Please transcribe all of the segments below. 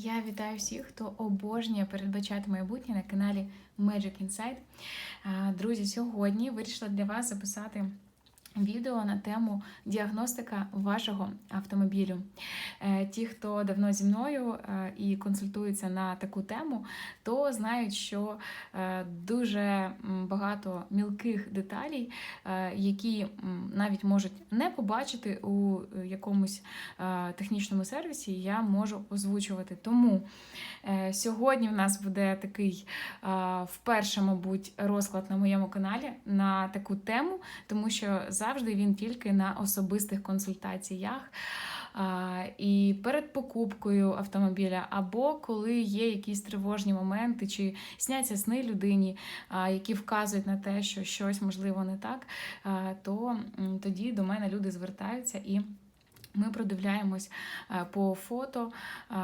Я вітаю всіх, хто обожнює передбачати майбутнє на каналі Magic Insight. Друзі, сьогодні вирішила для вас записати відео на тему діагностика вашого автомобілю. Е, Ті, хто давно зі мною е, і консультується на таку тему, то знають, що е, дуже багато мілких деталей, які навіть можуть не побачити у якомусь технічному сервісі, я можу озвучувати. Тому сьогодні в нас буде такий вперше, мабуть, розклад на моєму каналі на таку тему, тому що завжди він тільки на особистих консультаціях. І перед покупкою автомобіля, або коли є якісь тривожні моменти, чи сняться сни людині, які вказують на те, що щось можливо не так, то тоді до мене люди звертаються і. Ми продивляємось е, по фото, е,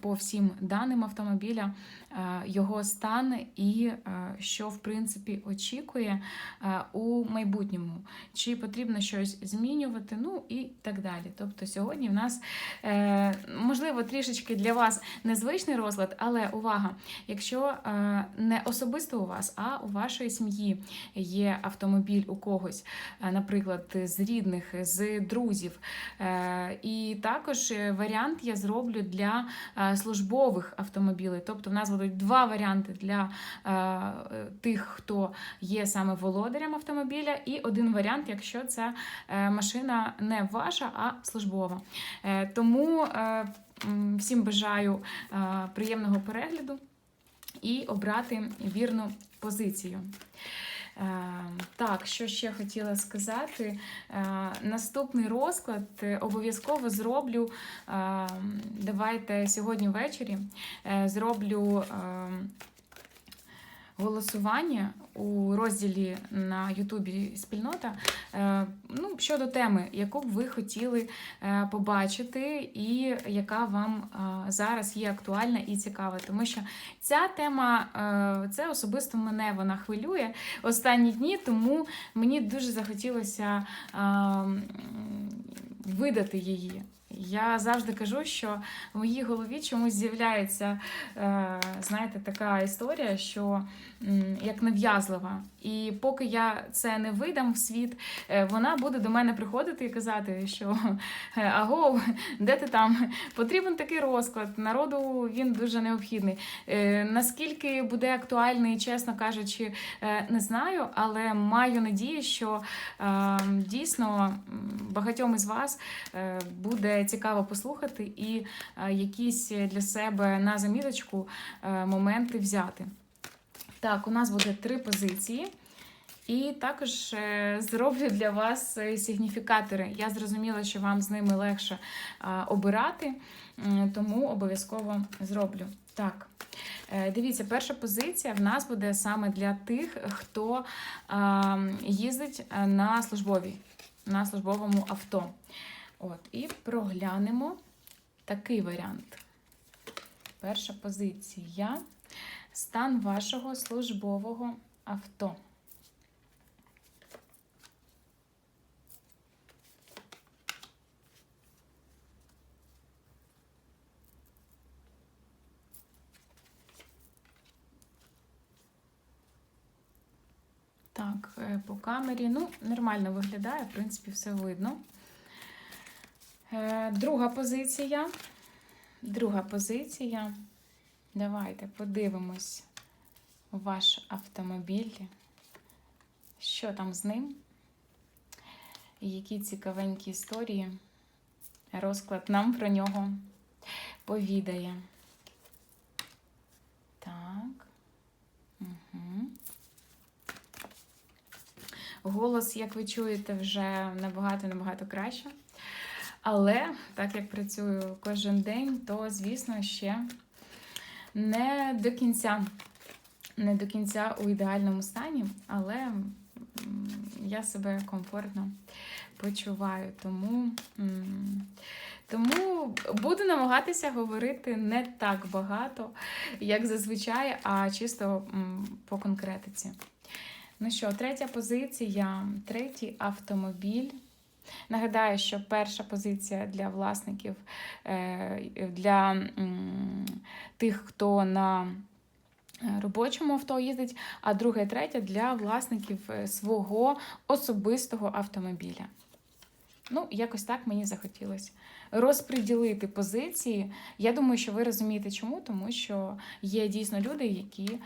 по всім даним автомобіля, е, його стан і що в принципі очікує у майбутньому, чи потрібно щось змінювати, ну і так далі. Тобто сьогодні в нас можливо трішечки для вас незвичний розклад, але увага! Якщо не особисто у вас, а у вашої сім'ї є автомобіль у когось, наприклад, з рідних, з друзів. Е, І також е, варіант я зроблю для е, службових автомобілів. Тобто, в нас будуть два варіанти для тих, хто є саме володарем автомобіля, і один варіант, якщо ця е, машина не ваша, а службова. Тому всім бажаю приємного перегляду і обрати вірну позицію. Е, Так, що ще хотіла сказати. Е, Наступний розклад е, обов'язково зроблю. е, Давайте сьогодні ввечері е, зроблю е, голосування у розділі на Ютубі спільнота е, ну, щодо теми, яку б ви хотіли е, побачити, і яка вам е, зараз є актуальна і цікава. Тому що ця тема це особисто мене вона хвилює останні дні, тому мені дуже захотілося е, видати її. Я завжди кажу, що в моїй голові чомусь з'являється, е, знаєте, така історія, що як нав'язлива. І поки я це не видам в світ, е, вона буде до мене приходити і казати, що е, аго, де ти там? Потрібен такий розклад. Народу він дуже необхідний. Наскільки буде актуальний, чесно кажучи, не знаю, але маю надію, що е, дійсно багатьом із вас е, буде цікаво послухати і е, якісь для себе на заміточку е, моменти взяти. Так, у нас буде три позиції. І також е, зроблю для вас е, сигніфікатори. Я зрозуміла, що вам з ними легше е, обирати, тому обов'язково зроблю. Так, е, дивіться, перша позиція в нас буде саме для тих, хто е, їздить е, на службовій, на службовому авто. От, і проглянемо такий варіант. Перша позиція. Стан вашого службового авто. Так, е, по камері, ну, нормально виглядає, в принципі, все видно. Е, Друга позиція. Друга позиція. Давайте подивимось ваш автомобіль. Що там з ним? Які цікавенькі історії. Розклад нам про нього повідає. Так. Угу. Голос, як ви чуєте, вже набагато-набагато краще. Але так як працюю кожен день, то, звісно, ще не до кінця, не до кінця у ідеальному стані, але я себе комфортно почуваю. Тому, тому буду намагатися говорити не так багато, як зазвичай, а чисто по конкретиці. Ну що, третя позиція, третій автомобіль. Нагадаю, що перша позиція для власників, е, для тих, хто на е, робочому авто їздить, а друга і третя для власників е, свого особистого автомобіля. Ну, якось так мені захотілося розподілити позиції. Я думаю, що ви розумієте, чому, тому що є дійсно люди, які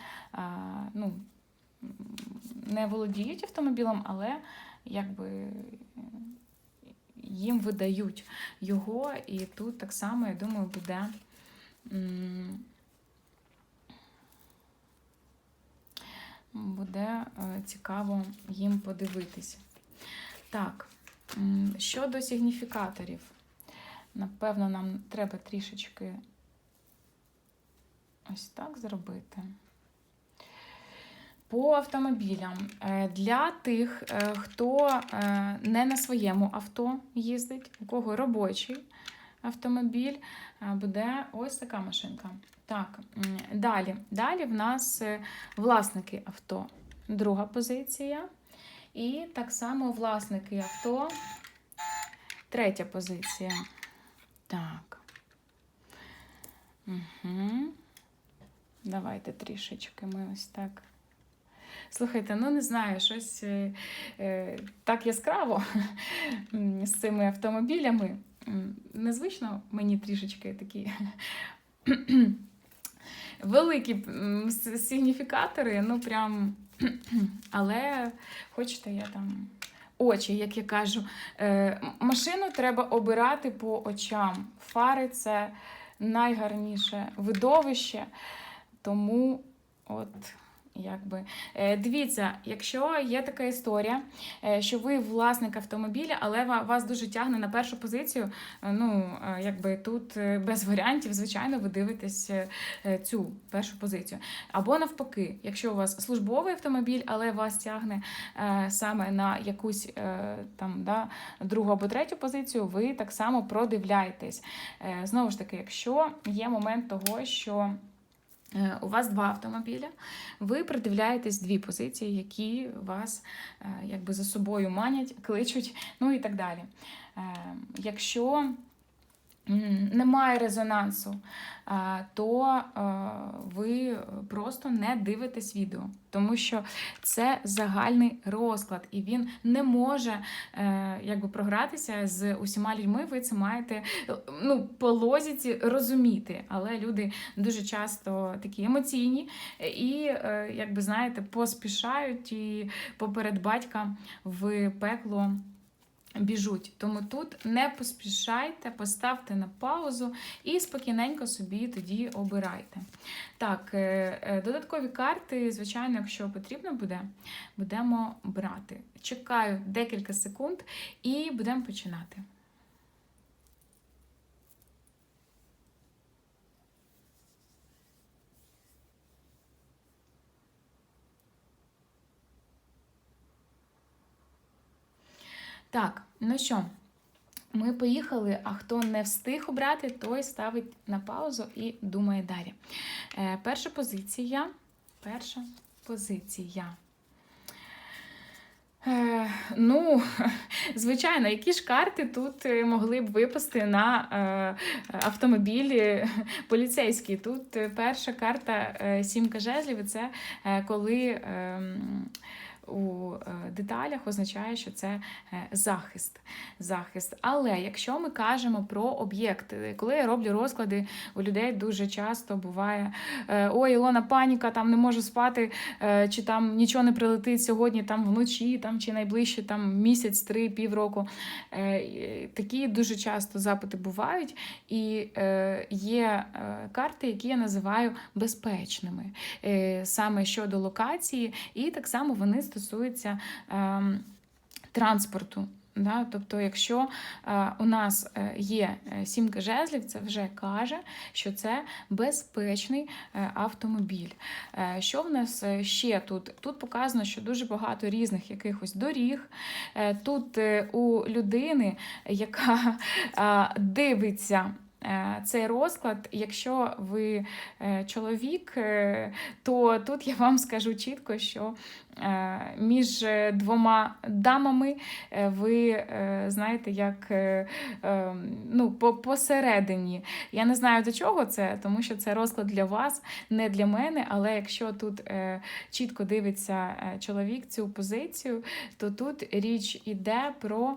ну, не володіють автомобілем, але якби їм видають його, і тут так само, я думаю, буде. Буде е, цікаво їм подивитись. Так, щодо сигніфікаторів, напевно, нам треба трішечки ось так зробити. По автомобілям. Е, Для тих, е, хто е, не на своєму авто їздить, у кого робочий автомобіль, буде ось така машинка. Так, далі. Далі в нас власники авто. Друга позиція. І так само власники авто. Третя позиція. Так. Угу. Давайте трішечки ми ось так. Слухайте, ну не знаю, щось е, е, так яскраво з цими автомобілями. Незвично мені трішечки такі великі сигніфікатори, ну прям. Але хочете, я там. Очі, як я кажу, е, машину треба обирати по очам. Фари це найгарніше видовище. Тому от якби е, дивіться, якщо є така історія, е, що ви власник автомобіля, але вас дуже тягне на першу позицію, е, ну якби тут без варіантів, звичайно, ви дивитесь цю першу позицію. Або навпаки, якщо у вас службовий автомобіль, але вас тягне саме на якусь там да, другу або третю позицію, ви так само продивляєтесь. Знову ж таки, якщо є момент того, що у вас два автомобіля, ви придивляєтесь дві позиції, які вас е, якби за собою манять, кличуть, ну і так далі. Е, Якщо немає резонансу, то ви просто не дивитесь відео, тому що це загальний розклад, і він не може е, якби програтися з усіма людьми. Ви це маєте ну, по лозіці розуміти. Але люди дуже часто такі емоційні і, е, якби знаєте, поспішають і поперед батька в пекло біжуть. Тому тут не поспішайте, поставте на паузу і спокійненько собі тоді обирайте. Так, е, е, додаткові карти, звичайно, якщо потрібно буде, будемо брати. Чекаю декілька секунд і будемо починати. Так, ну що, ми поїхали, а хто не встиг обрати, той ставить на паузу і думає далі. Е, перша позиція. Перша позиція. Е, ну, звичайно, які ж карти тут е, могли б випасти на е, автомобілі поліцейські? Тут е, перша карта е, сімка жезлів, це коли е, у е, деталях означає, що це е, захист. захист. Але якщо ми кажемо про об'єкти, коли я роблю розклади, у людей дуже часто буває: е, ой, Ілона, паніка, там не можу спати, чи там нічого не прилетить сьогодні, там вночі, там чи найближче там місяць, три, півроку. Такі дуже часто запити бувають, і є карти, які я називаю безпечними, саме щодо локації, і так само вони стосуються ем, транспорту. Да? Тобто, якщо е, у нас е, є е, сімка жезлів, це вже каже, що це безпечний е, автомобіль. Е, що в нас е, ще тут? Тут показано, що дуже багато різних якихось доріг. Е, тут е, у людини, яка е, дивиться цей розклад, якщо ви чоловік, то тут я вам скажу чітко, що між двома дамами е, ви е, знаєте, як е, е, ну, посередині. Я не знаю до чого це, тому що це розклад для вас, не для мене. Але якщо тут е, чітко дивиться е, чоловік цю позицію, то тут річ іде про. е,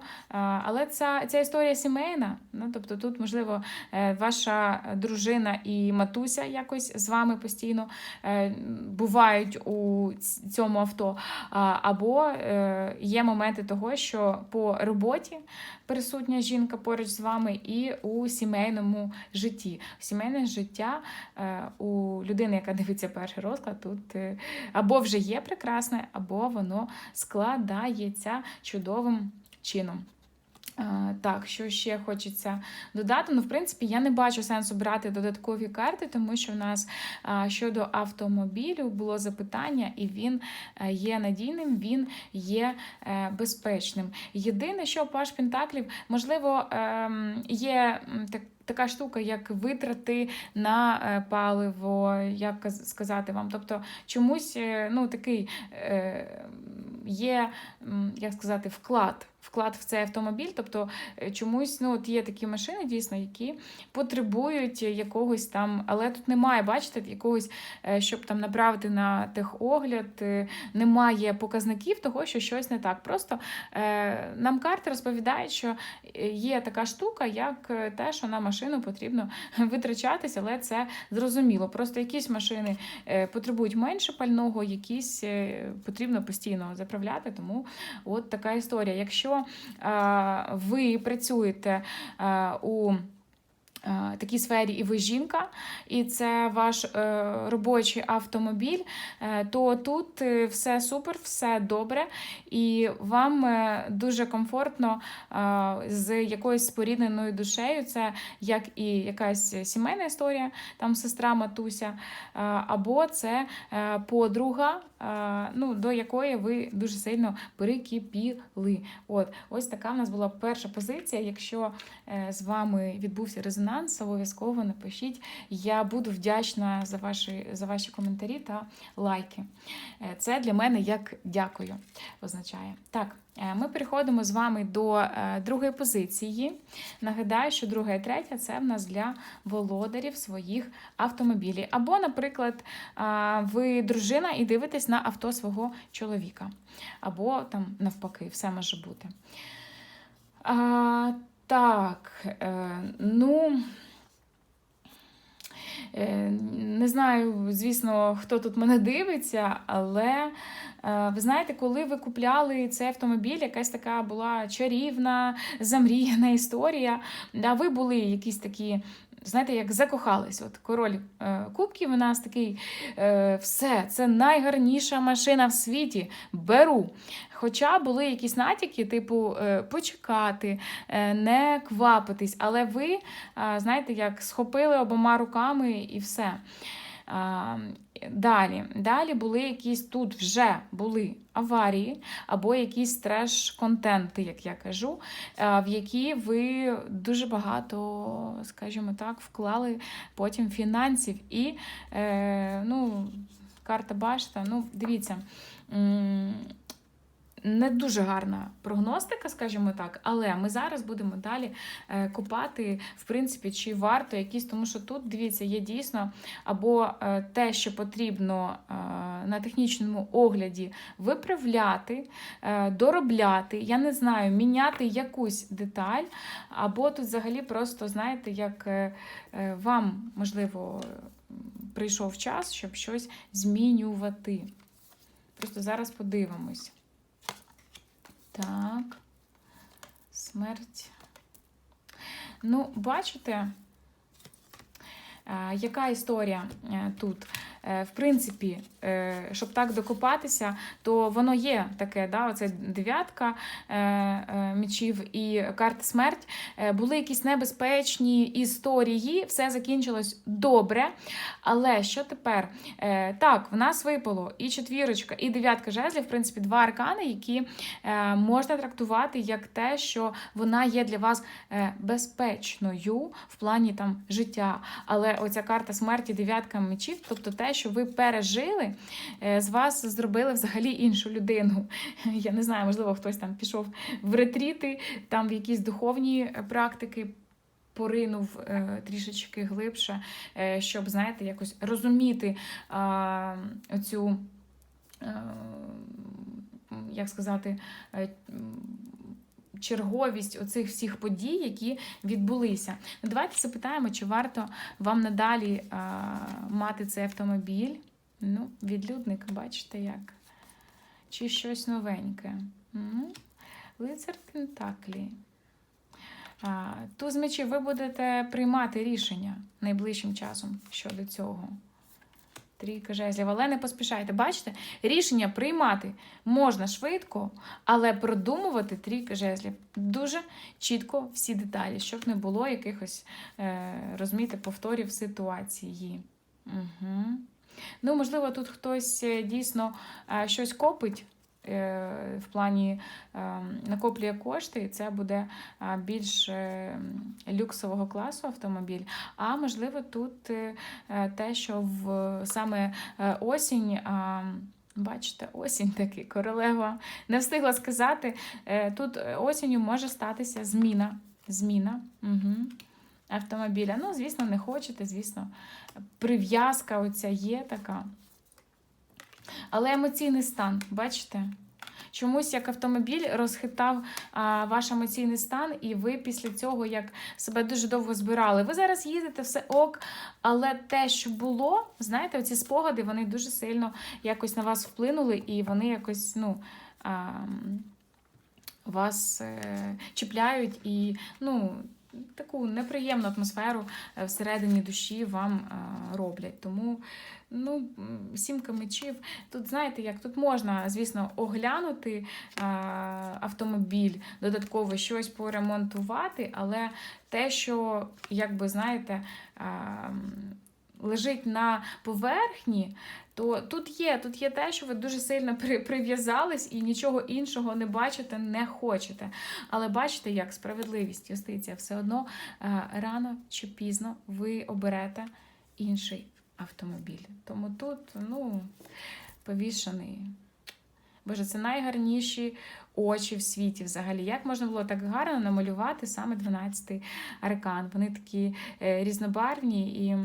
але ця, ця історія сімейна. Ну, тобто тут, можливо, е, ваша дружина і матуся якось з вами постійно е, бувають у цьому авто. А, Або е, є моменти того, що по роботі присутня жінка поруч з вами, і у сімейному житті. Сімейне життя е, у людини, яка дивиться перший розклад, тут е, або вже є прекрасне, або воно складається чудовим чином. Е, Так, що ще хочеться додати? Ну, в принципі, я не бачу сенсу брати додаткові карти, тому що в нас щодо автомобілю було запитання, і він е, є надійним, він є е, безпечним. Єдине, що паш Пентаклів, можливо, ем, є так. Така штука, як витрати на е, паливо, як сказати вам. Тобто чомусь е, ну, такий е, є, як сказати, вклад. Вклад в цей автомобіль, тобто е, чомусь ну, от є такі машини, дійсно, які потребують якогось там, але тут немає, бачите, якогось, е, щоб там направити на техогляд, е, немає показників того, що щось не так. Просто нам карти розповідають, що є така штука, як те, що на машину потрібно витрачатися, але це зрозуміло. Просто якісь машини потребують менше пального, якісь потрібно постійно заправляти. Тому от така історія. Якщо е, ви працюєте е, у такій сфері, і ви жінка, і це ваш е, робочий автомобіль, е, то тут е, все супер, все добре, і вам е, дуже комфортно е, з якоюсь спорідненою душею. Це як і якась сімейна історія, там сестра матуся, е, або це е, подруга, е, ну, до якої ви дуже сильно прикипіли. От, ось така в нас була перша позиція. Якщо е, з вами відбувся резонанс, обов'язково напишіть. Я буду вдячна за ваші, за ваші коментарі та лайки. Е, Це для мене як дякую означає. Так, е, ми переходимо з вами до е, другої позиції. Нагадаю, що друга і третя це в нас для володарів своїх автомобілів. Або, наприклад, ви дружина і дивитесь на авто свого чоловіка. Або там навпаки, все може бути. Так, е, ну. Е, Не знаю, звісно, хто тут мене дивиться, але е, ви знаєте, коли ви купляли цей автомобіль, якась така була чарівна, замріяна історія. Да, ви були якісь такі. Знаєте, як закохались. От король е, кубків у нас такий е, все, це найгарніша машина в світі. Беру. Хоча були якісь натяки, типу, е, почекати, е, не квапитись, але ви, е, знаєте, як схопили обома руками і все. Далі, далі були якісь тут вже були аварії або якісь треш-контенти, як я кажу, е, в які ви дуже багато, скажімо так, вклали потім фінансів. І е, ну, карта башта, ну, дивіться. Не дуже гарна прогностика, скажімо так, але ми зараз будемо далі е, копати, в принципі, чи варто якісь, тому що тут, дивіться, є дійсно або е, те, що потрібно е, на технічному огляді виправляти, доробляти, я не знаю, міняти якусь деталь, або тут взагалі просто, знаєте, як вам, можливо, прийшов час, щоб щось змінювати. Просто зараз подивимось. Так. Смерть. Ну, бачите, е, яка історія е, тут? Е, в принципі, е, щоб так докопатися, то воно є таке, да, оце дев'ятка е, мечів і карта смерть. Були якісь небезпечні історії, все закінчилось добре. Але що тепер? Так, в нас випало і четвірочка, і дев'ятка жезлів, в принципі, два аркани, які можна трактувати як те, що вона є для вас безпечною в плані там життя. Але оця карта смерті, дев'ятка мечів, тобто те, що ви пережили, е, з вас зробили взагалі іншу людину. Я не знаю, можливо, хтось там пішов в ретріти, там в якісь духовні е, практики. Поринув е, трішечки глибше, е, щоб, знаєте, якось розуміти е, оцю, е, як сказати, е, черговість оцих всіх подій, які відбулися. Ну, Давайте запитаємо, чи варто вам надалі е, мати цей автомобіль. Ну, відлюдник, бачите як? Чи щось новеньке? Лицар Пентаклі. Туз мечів, ви будете приймати рішення найближчим часом щодо цього. Трійка жезлів, але не поспішайте. Бачите, рішення приймати можна швидко, але продумувати трійка жезлів дуже чітко всі деталі, щоб не було якихось, е, розумієте, повторів ситуації. Угу. Ну, можливо, тут хтось е, дійсно е, щось копить. Е, В плані е, накоплює кошти, і це буде е, більш люксового класу автомобіль. А можливо, тут те, що в саме осінь. Бачите, осінь таки, королева не встигла сказати. Тут осінню може статися зміна. Зміна угу. автомобіля. Ну, звісно, не хочете, звісно, прив'язка оця є така. Але емоційний стан, бачите? Чомусь як автомобіль розхитав а, ваш емоційний стан, і ви після цього як себе дуже довго збирали. Ви зараз їздите, все ок, але те, що було, знаєте, ці спогади вони дуже сильно якось на вас вплинули, і вони якось, ну. А, вас е, чіпляють і ну, таку неприємну атмосферу е, всередині душі вам е, роблять. Тому ну, сімка мечів. Тут, знаєте, як тут можна, звісно, оглянути е, автомобіль, додатково щось поремонтувати, але те, що, як би, знаєте, е, лежить на поверхні, то тут є, тут є те, що ви дуже сильно прив'язались і нічого іншого не бачите, не хочете. Але бачите, як справедливість, юстиція, все одно е, рано чи пізно ви оберете інший автомобіль. Тому тут, ну, повішений. Боже, це найгарніші очі в світі взагалі. Як можна було так гарно намалювати саме 12-й аркан? Вони такі е, різнобарвні і.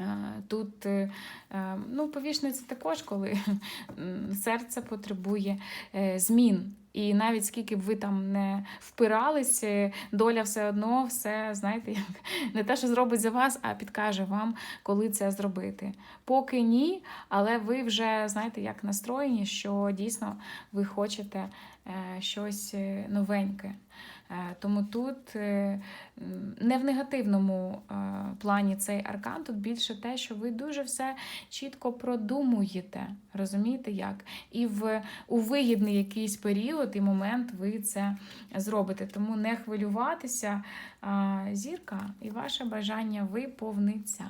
Е, Тут е, е, ну, повішне це також, коли серце потребує змін. І навіть скільки б ви там не впирались, е, доля все одно все, знаєте, як не те, що зробить за вас, а підкаже вам, коли це зробити. Поки ні, але ви вже знаєте, як настроєні, що дійсно ви хочете щось е, новеньке. Е, Тому тут е, не в негативному е, плані цей аркан, тут більше те, що ви дуже все чітко продумуєте. Розумієте як? І в у вигідний якийсь період і момент ви це зробите. Тому не хвилюватися, зірка і ваше бажання виповниться.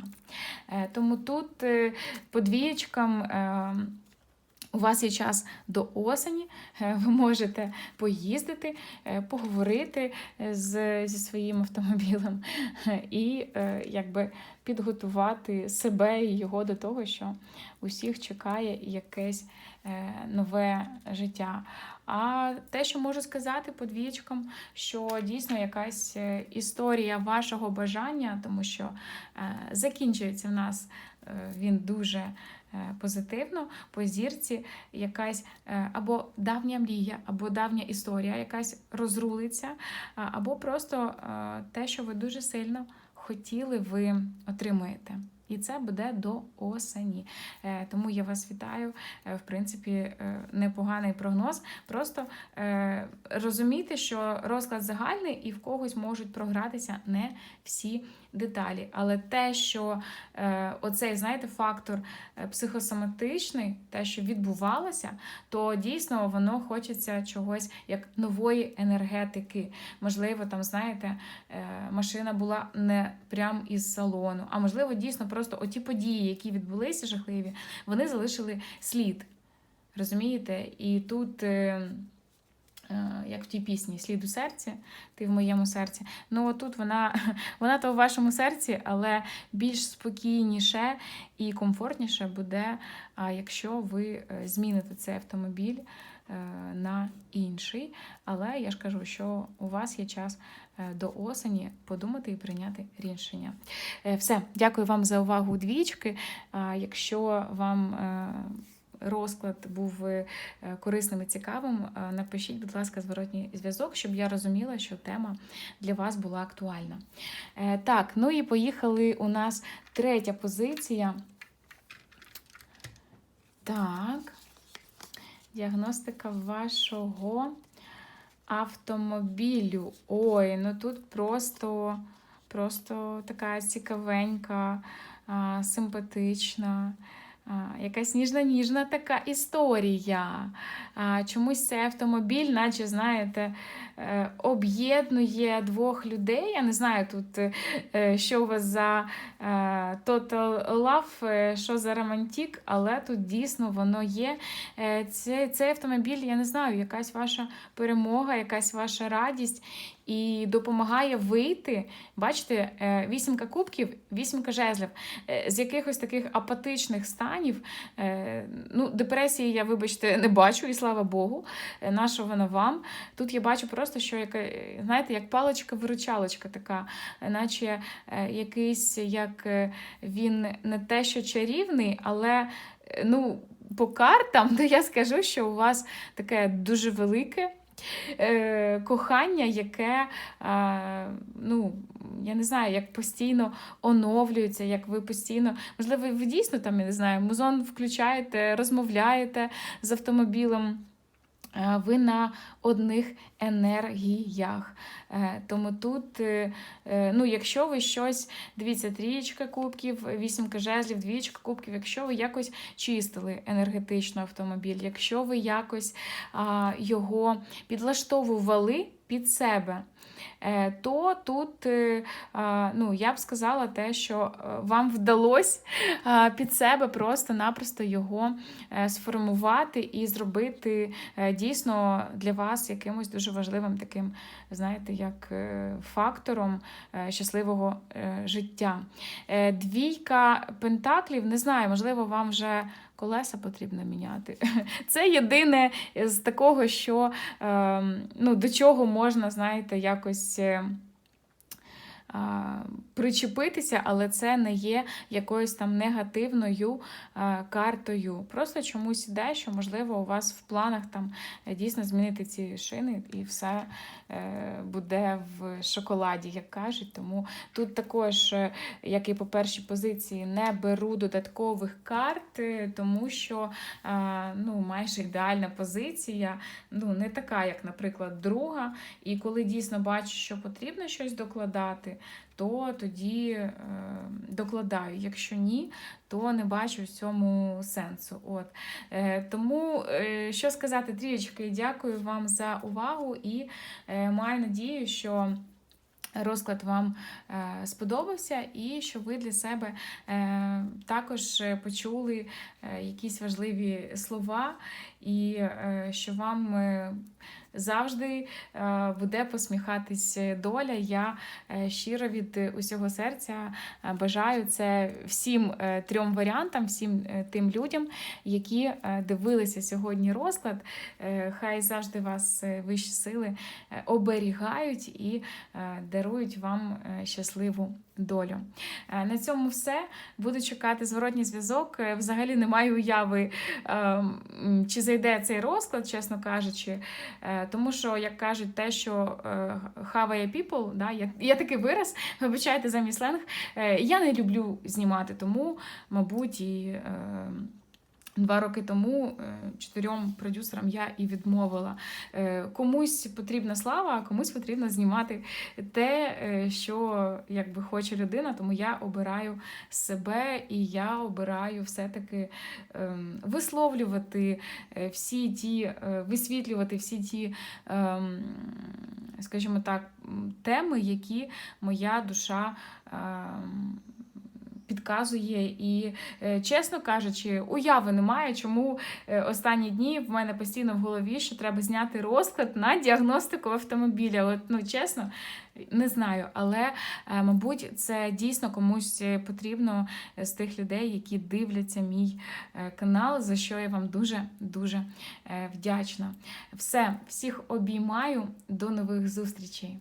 Е, Тому тут е, подвієчкам. У вас є час до осені, е, ви можете поїздити, е, поговорити е, з, зі своїм автомобілем і якби підготувати себе і його до того, що усіх чекає якесь нове життя. А те, що можу сказати подвічкам, що дійсно якась історія вашого бажання, тому що закінчується в нас він дуже позитивно по зірці, якась е, або давня мрія, або давня історія, якась розрулиться, або просто е, те, що ви дуже сильно хотіли, ви отримуєте. І це буде до осені. Е, Тому я вас вітаю. Е, В принципі, е, непоганий прогноз. Просто е, розумійте, що розклад загальний і в когось можуть програтися не всі деталі. Але те, що е, оцей, знаєте, фактор е, психосоматичний, те, що відбувалося, то дійсно воно хочеться чогось як нової енергетики. Можливо, там, знаєте, е, машина була не прям із салону, а можливо, дійсно просто оті події, які відбулися жахливі, вони залишили слід. Розумієте? І тут. е, Як в тій пісні Слід у серці, ти в моєму серці. Ну, отут вона, вона то в вашому серці, але більш спокійніше і комфортніше буде, якщо ви е, зміните цей автомобіль е, на інший. Але я ж кажу, що у вас є час е, до осені подумати і прийняти рішення. Е, Все, дякую вам за увагу двічки. Якщо вам е, розклад був е, корисним і цікавим, е, напишіть, будь ласка, зворотній зв'язок, щоб я розуміла, що тема для вас була актуальна. Е, Так, ну і поїхали у нас третя позиція. Так. Діагностика вашого автомобілю. Ой, ну тут просто, просто така цікавенька, симпатична. Якась ніжна-ніжна така історія. Чомусь цей автомобіль, наче, знаєте, об'єднує двох людей. Я не знаю тут, е, що у вас за е, Total Love, е, що за романтик, але тут дійсно воно є. Е, Цей, автомобіль, я не знаю, якась ваша перемога, якась ваша радість. І допомагає вийти, бачите, е, вісімка кубків, вісімка жезлів, е, з якихось таких апатичних станів. Е, Ну, депресії я, вибачте, не бачу, і слава Богу, Е, наша вона вам. Тут я бачу просто, що яка, е, знаєте, як паличка-виручалочка така, наче е, якийсь, як е, він не те, що чарівний, але ну, по картам, то я скажу, що у вас таке дуже велике. Кохання, яке, ну, я не знаю, як постійно оновлюється, як ви постійно, можливо, ви дійсно там, я не знаю, музон включаєте, розмовляєте з автомобілем. Е, Ви на одних енергіях. Е, Тому тут, е, ну, якщо ви щось, дивіться, трієчка кубків, вісімка жезлів, двічка кубків, якщо ви якось чистили енергетично автомобіль, якщо ви якось його підлаштовували під себе, е, то тут е, ну, я б сказала те, що е, вам вдалося під себе просто-напросто його сформувати і зробити дійсно для вас якимось дуже важливим таким, знаєте, як фактором щасливого життя. Двійка пентаклів, не знаю, можливо, вам вже колеса потрібно міняти. Це єдине з такого, що е, ну, до чого можна, знаєте, якось. Причепитися, але це не є якоюсь там негативною картою. Просто чомусь іде, що, можливо, у вас в планах там е, дійсно змінити ці шини, і все е, буде в шоколаді, як кажуть. Тому тут також, е, як і по першій позиції, не беру додаткових карт, тому що ну, майже ідеальна позиція, ну, не така, як, наприклад, друга. І коли дійсно бачу, що потрібно щось докладати, то тоді е, докладаю. Якщо ні, то не бачу в цьому сенсу. От. Е, тому, е, що сказати, трієчки, дякую вам за увагу і маю надію, що. Розклад вам сподобався, і що ви для себе також почули якісь важливі слова, і що вам завжди е, буде посміхатись доля. Я е, щиро від усього серця е, бажаю це всім трьом варіантам, всім тим людям, які дивилися сьогодні розклад. Хай завжди вас вищі сили оберігають і дарують вам щасливу долю. Е, На цьому все. Буду чекати зворотній зв'язок. Е, Взагалі не маю уяви, е, чи зайде цей розклад, чесно кажучи. Е, Тому що, як кажуть, те, що хаває people, да, я, я такий вираз, вибачайте мій сленг, я не люблю знімати, тому, мабуть, і. Два роки тому е, чотирьом продюсерам я і відмовила. Е, Комусь потрібна слава, а комусь потрібно знімати те, е, що якби хоче людина. Тому я обираю себе і я обираю все-таки ем, висловлювати всі ті, висвітлювати всі ті, ем, скажімо так, теми, які моя душа. Підказує і, е, чесно кажучи, уяви немає, чому е, останні дні в мене постійно в голові, що треба зняти розклад на діагностику автомобіля. От, ну чесно, не знаю, але е, мабуть, це дійсно комусь потрібно з тих людей, які дивляться мій канал, за що я вам дуже дуже е, вдячна. Все, всіх обіймаю, до нових зустрічей.